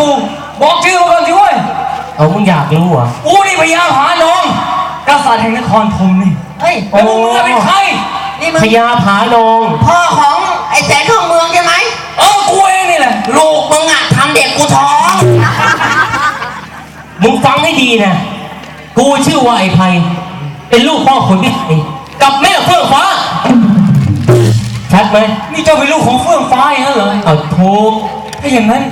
กู บอกชื่อมาก่อนสิเว้ยเอามึงอยากรู้เหรอะกูนี่พยายามหาน้องกษัตริย์แห่งนครธมนี่เฮ้ยแล้วมึงจะเป็นใคร นี่มึงพญาผาลงพ่อของไอ้แสนทองเมืองใช่ไหมเออกูเองนี่แหละลูกมึงอะทำเด็กกูท้อง มึงฟังให้ดีนะ กูชื่อว่าไอ้ไพเป็นลูกพ่อขุนพิชัยกับแม่เฟื่องฟ้า ชัดไหมนี่เจ้าเป็นลูกของเฟื่องฟ้าอย่างนั้นเหรอเอาถูกถ้าอย่างนั้น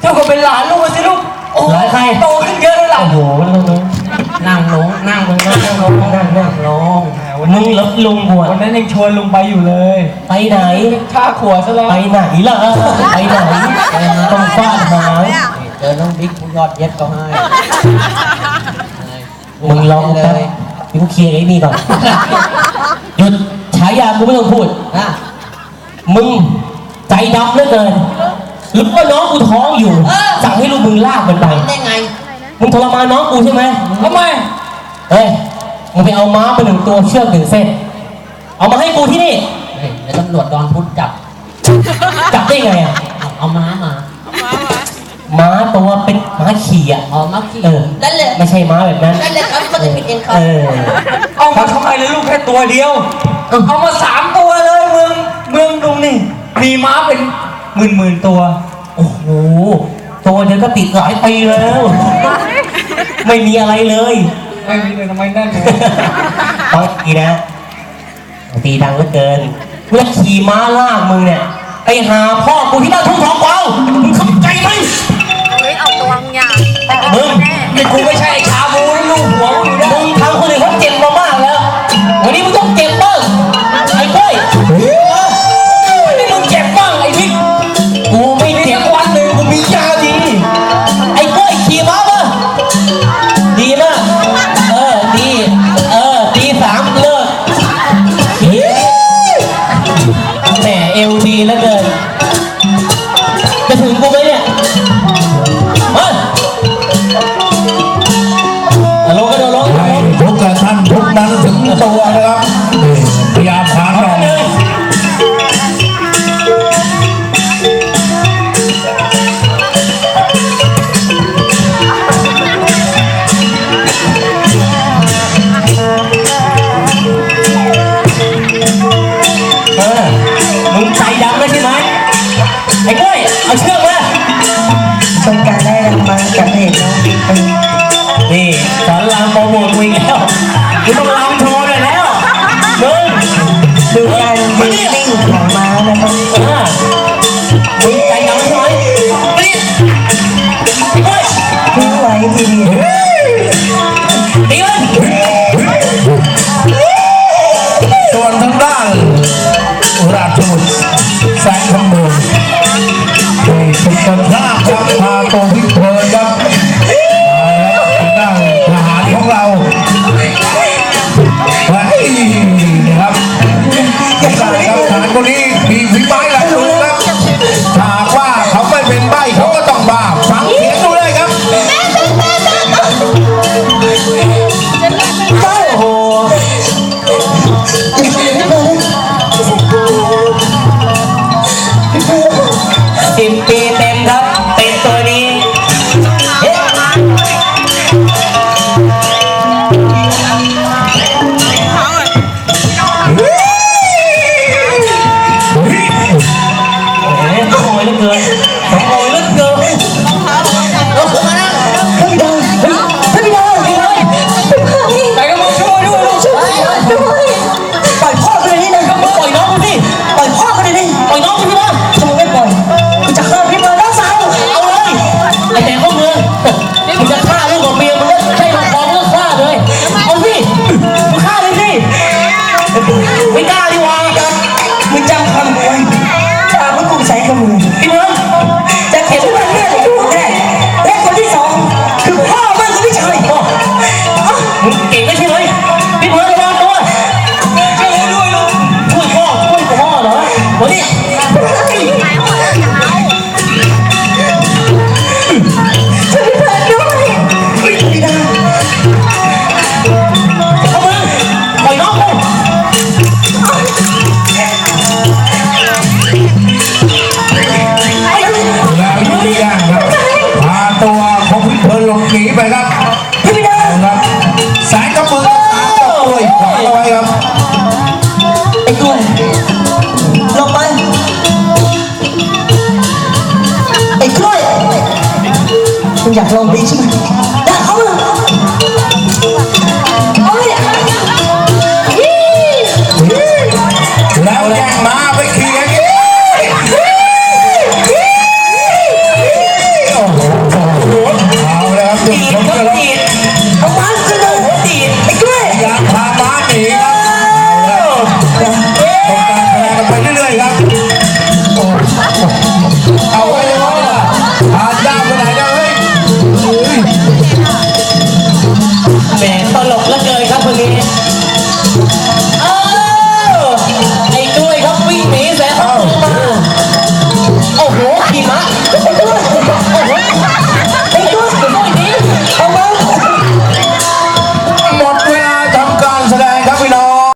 เจ้าก็เป็นหลานลูกสิลูก โอ้หลานใคร โตขึ้นเยอะแล้วล่ะโอ้โหแล้วมึงนั่งลงนั่งลงนั่งลงนั่งนั่งลงมึงลดลุงบวชวันนั้นยังชวนลุงไปอยู่เลยไปไหน ฆ่าขวดซะแล้วไปไหนล่ะไปไหนต้องฟาดหางเจอน้องบิ๊กผู้ยอดเย็ดก็ให้มึงลองแป๊บเดี๋ยวกูเคลียร์ไอ้นี่ก่อนหยุดฉายากูไม่ต้องพูดนะมึงใจดำเหลือเกิน รู้ว่าน้องกูท้องอยู่สั่งให้ลูกมึงลากมันไป ได้ไงมึงทรมานน้องกูใช่ไหมทำไม เฮ้ย มึงไปเอาม้าไปหนึ่งตัวเชือกหนึ่งเส้น เอามาให้กูที่นี่ เฮ้ยเดี๋ยวตำรวจดอนพุธจับ จับได้ไงอะ เอาเอาม้ามาม้าตัวเป็นม้าขี่อะ เอามาขี่เออ นั่นแหละไม่ใช่ม้าแบบนั้น นั่นแหละครับก็จะผิดเองครับเออ เอามาทำไมเลยลูกแค่ตัวเดียว เอ้าเอามาสามตัวเลยเมืองเมืองตรงนี่ มีม้าเป็น หมื่นหมื่นๆตัว โอ้โห ตัวเดียวก็ติดหลายปีแล้ว ไม่มีอะไรเลย ไม่มีเลยทำไมนั่นเลยต้องตีนะ ตีดังเหลือเกินเพื่อขี่ม้าลากมึงเนี่ย ไปหาพ่อกูที่บ้านทุ่งทองกวาวมึงเข้าใจไหม เฮ้ยเอาตัวมึงอย่างมึงนี่กูไม่ใช่ไอ้ชาบู กูต้อ ฝีไม้ลายมือครับถ้าหากว่าเขาไม่เป็นใบเขาก็ต้องบ้าฟังเสียงดูเลยครับโอ้โห I you. แรง